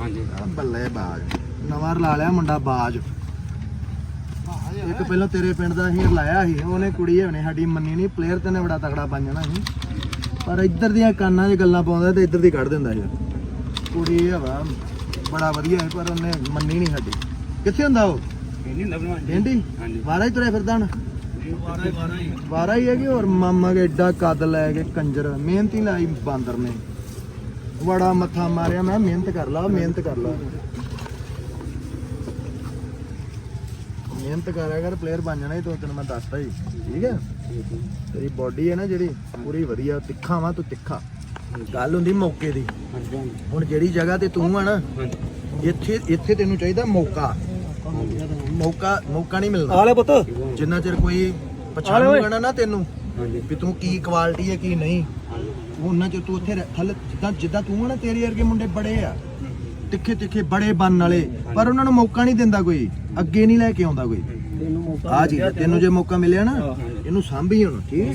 ਹਾਂਜੀ। ਆ ਬੱਲੇ ਬਾਜ। ਨਵਾਂ ਲਿਆ ਮੁੰਡਾ ਬਾਜ। ਇੱਕ ਪਹਿਲਾਂ ਤੇਰੇ ਪਿੰਡ ਦਾ ਹੀਰ ਲਾਇਆ ਸੀ ਉਹਨੇ ਕੁੜੀ ਹੋਣੀ ਸਾਡੀ ਮੰਨੀ ਨਹੀਂ ਪਲੇਅਰ ਤੇ ਨੇ ਬੜਾ ਤਕੜਾ ਬਣ ਜਾਣਾ ਸੀ। ਪਰ ਇੱਧਰ ਦੀਆਂ ਕੰਨਾਂ 'ਚ ਗੱਲਾਂ ਪਾਉਂਦਾ ਤੇ ਇੱਧਰ ਦੀ ਕੱਢ ਦਿੰਦਾ ਯਾਰ ਕੁੜੀ ਹਵਾ ਬੜਾ ਵਧੀਆ ਹੈ ਪਰ ਉਹਨੇ ਮੰਨੀ ਨਹੀਂ ਸਾਡੀ। ਕਿੱਥੇ ਹੁੰਦਾ ਉਹ? ਇੰਨੀ ਨਵਵਾਂ ਢੇਂਡੀ ਹਾਂਜੀ। ਵਾਰਾ ਹੀ ਤੁਰਿਆ ਫਿਰਦਾ ਹਣ? ਵਾਰਾ ਹੀ ਵਾਰਾ ਹੀ। ਵਾਰਾ ਹੀ ਹੈ ਕਿ ਹੋਰ? ਮਾਮਾ ਕੇ ਐਡਾ ਕੱਦ ਲੈ ਕੇ ਕੰਜਰ ਮਿਹਨਤੀ ਲਾਈ ਬਾਂਦਰ ਨੇ। ਬੜਾ ਮੱਥਾ ਮਾਰਿਆ ਮੈਂ ਮਿਹਨਤ ਕਰ ਲਾ ਮਿਹਨਤ ਕਰ ਲਾ। ਮਿਹਨਤ ਕਰਿਆ ਕਰ ਪਲੇਅਰ ਬਣ ਜਾਣਾ ਹੀ ਤੂੰ ਤੈਨੂੰ ਮੈਂ ਦੱਸਦਾ ਹੀ। ਠੀਕ ਹੈ? ਤੇਰੀ ਬਾਡੀ ਹੈ ਨਾ ਜਿਹੜੀ ਪੂਰੀ ਵਧੀਆ ਤਿੱਖਾ ਵਾ ਤੂੰ ਤਿੱਖਾ। ਗੱਲ ਹੁੰਦੀ ਮੌਕੇ ਦੀ। ਹਾਂਜੀ ਹੁਣ ਜਿਹੜੀ ਜਗ੍ਹਾ ਤੇ ਤੂੰ ਆ ਨਾ ਇੱਥੇ ਇੱਥੇ ਤੈਨੂੰ ਚਾਹੀਦਾ ਮੌਕਾ। ਮੌਕਾ ਮੌਕਾ ਨਹੀਂ ਮਿਲਦਾ ਆਲੇ ਪੁੱਤ। ਜਿੰਨਾ ਚਿਰ ਕੋਈ ਪਛਾਣੂਗਾ ਨਾ ਨਾ ਤੈਨੂੰ ਹਾਂਜੀ। ਵੀ ਤੂੰ ਕੀ ਕੁਆਲਿਟੀ ਹੈ ਕੀ ਨਹੀਂ। ਉਹਨਾਂ ਚ ਤੂੰ ਉੱਥੇ ਰਹਿ- ਥੱਲੇ ਜਿੱਦਾਂ ਜਿੱਦਾਂ ਤੂੰ ਆ ਨਾ ਤੇਰੇ ਵਰਗੇ ਮੁੰਡੇ ਬੜੇ ਆ। ਤਿੱਖੇ ਤਿੱਖੇ ਬੜੇ ਬੰਨ ਵਾਲੇ। ਪਰ ਉਹਨਾਂ ਨੂੰ ਮੌਕਾ ਨਹੀਂ ਦਿੰਦਾ ਕੋਈ। ਅੱਗੇ ਨਹੀਂ ਲੈ ਕੇ ਆਉਂਦਾ ਕੋਈ। ਤੈਨੂੰ ਮੌਕਾ ਆ ਜੀ ਤੈਨੂੰ ਜੇ ਮੌਕਾ ਮਿਲਿਆ ਨਾ। ਇਹਨੂੰ ਸਾਂਭੀ ਹੁਣ ਠੀਕ? ਹੈ